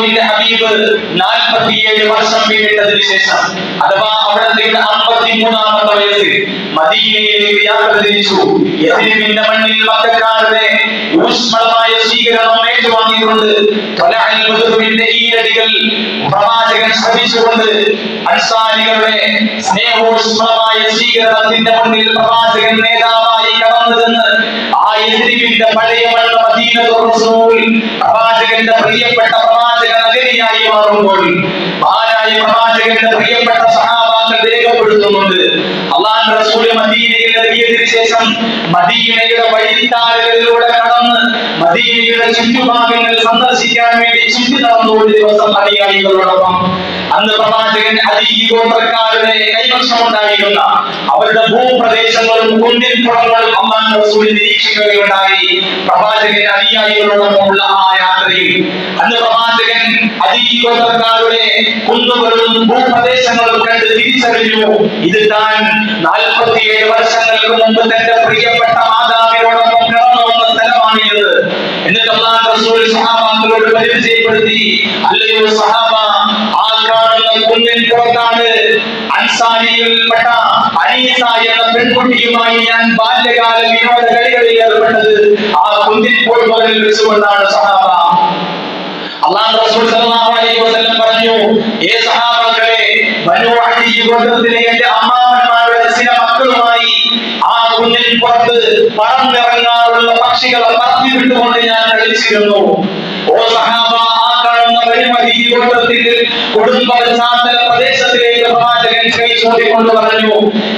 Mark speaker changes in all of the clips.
Speaker 1: അള്ളാഹുവിന്റെ ഹബീബ് നാൽപ്പത്തിയേഴ് വർഷം പിന്നിട്ടതിന് ശേഷം അഥവാ അവിടെ അമ്പത്തി മൂന്നാമത്തെ വയസ്സിൽ മദീനയിലേക്ക് യാത്ര തിരിച്ചു. യഥിരിവിന്റെ മണ്ണിൽ മക്കാരുടെ ഊഷ്മളമായ സ്വീകരണം ഏറ്റുവാങ്ങിക്കൊണ്ട് ത്വലഅൽ ബദറുവിന്റെ ഈരടികൾ പ്രവാചകൻ ശ്രമിച്ചുകൊണ്ട് അൻസാരികളുടെ സ്നേഹോഷ്മളമായ സ്വീകരണത്തിന്റെ മുന്നിൽ പ്രവാചകൻ നേതാവായി കടന്നു ആ പഴയ മണ്ണ് പ്രവാചകന്റെ പ്രിയപ്പെട്ട പ്രവാചക നഗരിയായി മാറുമ്പോൾ മഹാനായ പ്രവാചകന്റെ പ്രിയപ്പെട്ട സഹാബാക്കൾ രേഖപ്പെടുത്തുന്നുണ്ട്? അള്ളാഹ് റസൂൽ മദീനയിൽ എത്തിയതിനു ശേഷം മദീനയുടെ വഴിത്താരകളിലൂടെ കടന്ന് മദീനയുടെ ചുറ്റുഭാഗങ്ങൾ സന്ദർശിക്കാൻ വേണ്ടി ചുറ്റി നടന്നു ഒരു ദിവസം അനുയായികളോടൊപ്പം അന്ന് പ്രവാചകൻ അലി ഗോത്രക്കാരുടെ കൈവശമുണ്ടായിരുന്ന അവരുടെ ഭൂപ്രദേശങ്ങളും കുന്നിൻ പുറങ്ങളും അമ്മാൻ റസൂൽ നിരീക്ഷിക്കുകയുണ്ടായി. പ്രവാചകൻ അനുയായികളോടൊപ്പമുള്ള ആ യാത്രയിൽ. അന്ന് പ്രവാചകൻ അലി ഗോത്രക്കാരുടെ കുന്നുകളും ഭൂപ്രദേശങ്ങളും കണ്ട് തിരിച്ചറിഞ്ഞു. ഇത് താൻ നാൽപ്പത്തിയേഴ് വർഷങ്ങൾക്ക് മുമ്പ് തന്റെ പ്രിയപ്പെട്ട മാതാവിനോടൊപ്പം കടന്നു വന്ന സ്ഥലമാണിത്. എന്നിട്ട് അള്ളാഹ് റസൂൽ സഹാബാക്കളോട് പരിചയപ്പെടുത്തി അല്ലയോ സഹാബ അനീസ എന്ന പെൺകുട്ടിയുമായി ഞാൻ ബാല്യകാല വിനോദ കളികളിൽ ഏർപ്പെട്ടത് ആ കുന്നിൻ പുഴകളിൽ വെച്ചുകൊണ്ടാണ് സഹാബ. റസൂൽ സല്ലല്ലാഹു അലൈഹി വസല്ലം പറഞ്ഞു ഏ അമ്മാവന്മാരുടെ ആ പുറത്ത് പക്ഷികളെ ഞാൻ കളിച്ചിരുന്നു. ഓ സഹാബ പശ്ചാത്തല പ്രദേശത്തിലേക്ക് പ്രവാചകൻ കൈ ചൂണ്ടിക്കൊണ്ട് പറഞ്ഞു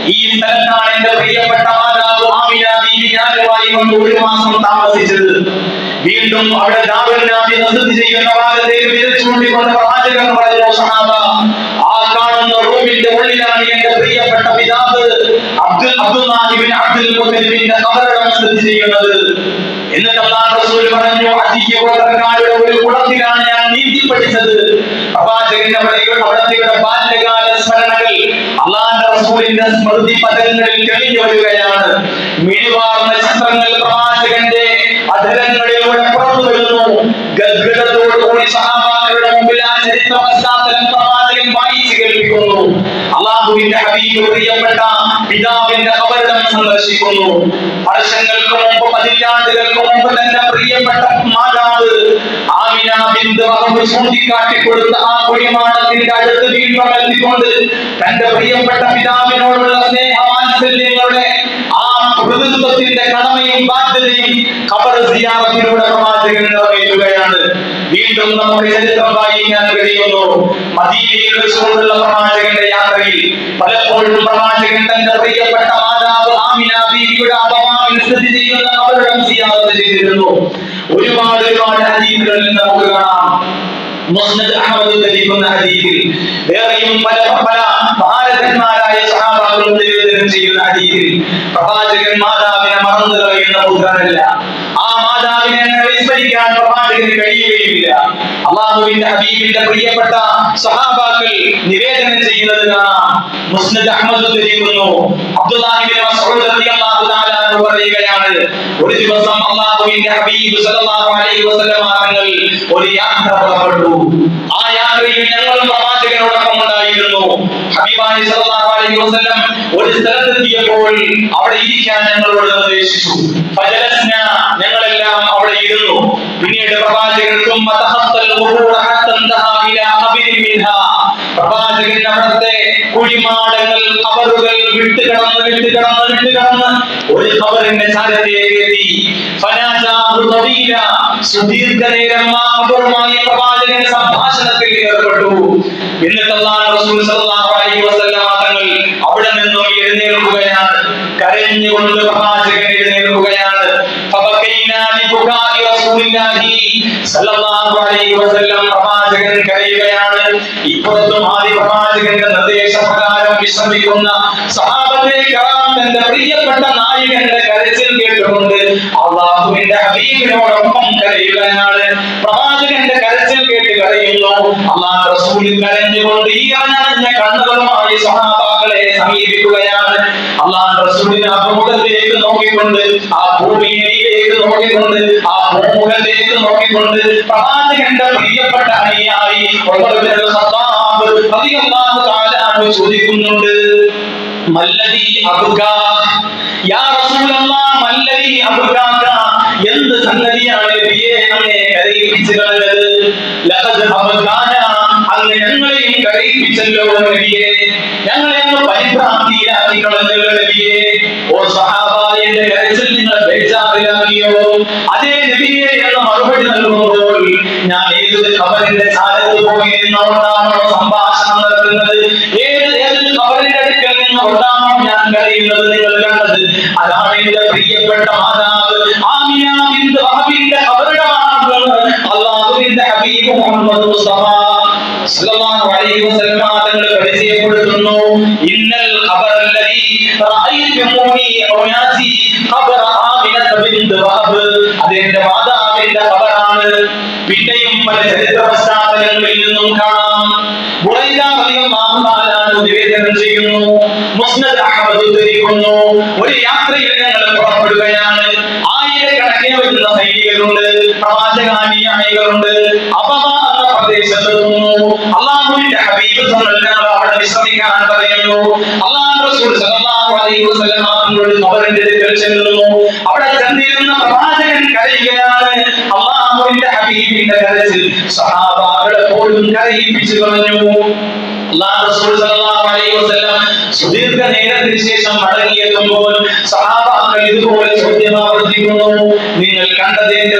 Speaker 1: ഈ സ്ഥലത്താണ് എന്റെ പ്രിയപ്പെട്ട മാതാവ് ആമിന ബീവി ഞാനുമായി കൊണ്ട് ഒരു മാസം താമസിച്ചത്. വീണ്ടും അവിടെ ദാവനാബി നസത്ത് ചെയ്യുന്ന ഭാഗത്തേക്ക് വിരൽ ചൂണ്ടിക്കൊണ്ട് പ്രവാചകൻ പറഞ്ഞു സഹാബ ആ കാണുന്ന റൂമിന്റെ ഉള്ളിലാണ് എന്റെ പ്രിയപ്പെട്ട പിതാവ് അബ്ദുൽ അബ്ദുല്ലാഹിബിൻ അബ്ദുൽ മുത്തലിബിന്റെ കബറടം സ്ഥിതി ചെയ്യുന്നത്. എന്നിട്ട് റസൂൽ പറഞ്ഞു അധിക ഗോത്രക്കാരുടെ ഒരു കുളത്തിലാണ് ഞാൻ നീന്തി പഠിച്ചത് പ്രവാചകന്റെ അവിടെ അവിടത്തെ ബാല്യകാല സ്മരണകൾ അള്ളാന്റെ റസൂലിന്റെ സ്മൃതി പദങ്ങളിൽ തെളിഞ്ഞു വരികയാണ്. മിഴിവാർന്ന ചിത്രങ്ങൾ പ്രവാചകന്റെ അധരങ്ങളിലൂടെ പുറത്തു വരുന്നു. ഗദ്ഗതത്തോടുകൂടി സഹാബാക്കളുടെ മുമ്പിൽ ആ ചരിത്ര പശ്ചാത്തലം പ്രവാചകൻ വായിച്ചു കേൾപ്പിക്കുന്നു. അള്ളാഹുവിന്റെ ഹബീബ് പ്രിയപ്പെട്ട പിതാവിന്റെ കബറിടം സന്ദർശിക്കുന്നു വർഷങ്ങൾക്ക് മുമ്പ് പതിറ്റാണ്ടുകൾക്ക് മുമ്പ് തന്റെ പ്രിയപ്പെട്ട മാതാവ് ആമിന ബിന്ദു വഹബ് ചൂണ്ടിക്കാട്ടി കൊടുത്ത ആ കുടിമാടത്തിന്റെ അടുത്ത് വീണ്ടും തന്റെ പ്രിയപ്പെട്ട പിതാവിനോടുള്ള സ്നേഹമാത്സല്യങ്ങളുടെ ആ പ്രതിത്വത്തിന്റെ കടമയും ബാധ്യതയും കബർ സിയാറത്തിലൂടെ പ്രവാചകൻ നിറവേറ്റുകയാണ്. വീണ്ടും നമുക്ക് ചരിത്രം വായിക്കാൻ കഴിയുന്നു മദീനയിൽ പ്രവാചകന്റെ യാത്രയിൽ പലപ്പോഴും പ്രവാചകൻ തന്റെ പ്രിയപ്പെട്ട മാതാവ് ആമിന ബീവിയുടെ അപമാനം സ്ഥിതി ചെയ്യുന്ന അവരുടെ സിയാദത്ത് ചെയ്തിരുന്നു. ഒരുപാട് ഒരുപാട് ഹദീസുകളിൽ നമുക്ക് കാണാം. മുസ്നദ് അഹമ്മദ് ധരിക്കുന്ന ഹദീസിൽ. വേറെയും പല പല ഭാരതന്മാരായ സഹാബാക്കളും നിവേദനം ചെയ്യുന്ന ഹദീസിൽ പ്രവാചകൻ മാതാവിനെ മറന്നു കളയുന്ന പുത്രനല്ല. വിസ്മരിക്കാൻ പ്രവാചകന് കഴിയുകയില്ല അള്ളാഹുവിന്റെ ഹബീബിന്റെ പ്രിയപ്പെട്ട സഹാബാക്കൾ നിവേദനം ചെയ്യുന്നത് കാണാം മുസ്നദ് അഹമ്മദ് ധരിക്കുന്നു അബ്ദുല്ലാഹിബിൻ മസ്ഊദ് റളിയല്ലാഹു തആല പറയുകയാണ് ഒരു ദിവസം അള്ളാഹുവിന്റെ ഹബീബ് സല്ലല്ലാഹു അലൈഹി വസല്ലം ഒരു യാത്ര പുറപ്പെട്ടു. ആ യാത്രയിൽ ഞങ്ങളും പ്രവാചകനോടൊപ്പം ഉണ്ടായിരുന്നു. ഹബീബായി സല്ലല്ലാഹു അലൈഹി വസല്ലം ഒരു സ്ഥലത്തെത്തിയപ്പോൾ അവിടെ ഇരിക്കാൻ ഞങ്ങളോട് നിർദ്ദേശിച്ചു. ഫജലസ്ന പിന്നീട് പ്രവാചകർക്കും പ്രവാചകൻ വിട്ട് വിട്ട് വിട്ട് ഒരു പ്രവാചകൻ സംഭാഷണത്തിൽ ഏർപ്പെട്ടു. എന്നിട്ട് റസൂൽ സല്ലല്ലാഹു അലൈഹി വസല്ലം തങ്ങൾ അവിടെ നിന്നും എഴുന്നേൽക്കുകയാണ്. കരഞ്ഞുകൊണ്ട് പ്രവാചകൻ എഴുന്നേൽക്കുകയാണ്. സല്ലല്ലാഹു അലൈഹി വസല്ലം പ്രവാചകൻ പ്രവാചകന്റെ കേട്ടുകൊണ്ട് കേട്ട് കണ്ണുകളുമായി സഹാബാക്കളെ സമീപിക്കുകയാണ്. അള്ളാഹ് റസൂലിന്റെ അഭിമുഖത്തിലേക്ക് നോക്കിക്കൊണ്ട് ആ ഭൂമിയിലേക്ക് നോക്കിക്കൊണ്ട് ആ പൂമുഖത്തേക്ക് നോക്കിക്കൊണ്ട് പ്രവാചകന്റെ പ്രിയപ്പെട്ട അനുയായി ചോദിക്കുന്നുണ്ട് മല്ലദി അബ്കാ യാ റസൂലല്ലാ മല്ലദി അബ്കാക എന്ത് സംഗതിയാണ് നബിയെ അങ്ങേ കരയിപ്പിച്ചു കളഞ്ഞത് ലഖദ് അബുകാന അങ്ങ് ഞങ്ങളെയും കരയിപ്പിച്ചല്ലോ നബിയെ. ഞങ്ങളെ അങ്ങ് പരിഭ്രാന്തിയിലാക്കി കളഞ്ഞല്ലോ നബിയെ. ഓ സഹാബ എന്റെ കരച്ചിൽ നിങ്ങൾ ബേജാറിലാക്കിയോ അതേ നബിയെ എന്ന മറുപടി നൽകുമ്പോൾ ഞാൻ ഏത് കബറിന്റെ ചാരത്ത് പോയി നിന്നുകൊണ്ടാണോ സംഭാഷണം നടക്കുന്നത് ഏത് ഏത് കബറിന്റെ അടുക്കൽ നിന്നുകൊണ്ടാണോ ഞാൻ കഴിയുന്നത് നിങ്ങൾ കണ്ടത്? അതാണ് എന്റെ പ്രിയപ്പെട്ട മാതാവ്. ആമിന ബിന്ത് വഹബിന്റെ ഖബറിടമാണ് അള്ളാഹുവിന്റെ ഹബീബ് മുഹമ്മദ് മുസ്തഫ സല്ലല്ലാഹു അലൈഹി വസല്ലം തങ്ങൾ പരിചയപ്പെടുത്തുന്നു. ഇന്നൽ ഖബറല്ലദീ റഅയ്തുമൂനി ഉനാസി ഖബറ ആമിന ബിന്ത് അതെന്റെ മാതാവിന്റെ ഖബറാണ് പിന്നെയും പല ചരിത്ര നിന്നും കാണാം. നിവേദനം ചെയ്യുന്നു. മുസ്നദ് അഹ്മദ് ഉദ്ധരിക്കുന്നു. ഒരു യാത്രയിൽ ഞങ്ങൾ പുറപ്പെടുകയാണ്. ആയിരക്കണക്കിന് വരുന്ന സൈനികരുണ്ട് പ്രവാചകാനുയായികളുണ്ട് അപവ എന്ന പ്രദേശത്തെത്തുന്നു അള്ളാഹുവിന്റെ ഹബീബ് ഞങ്ങൾ അവിടെ വിശ്രമിക്കാൻ പറയുന്നു. അള്ളാഹു റസൂൽ പ്രവാചകൻ ഹബീബിന്റെ സഹാബാക്കളെ പോലും ശേഷം സഹാബാക്കൾ ഇതുപോലെ നിങ്ങൾ കണ്ടത് എന്റെ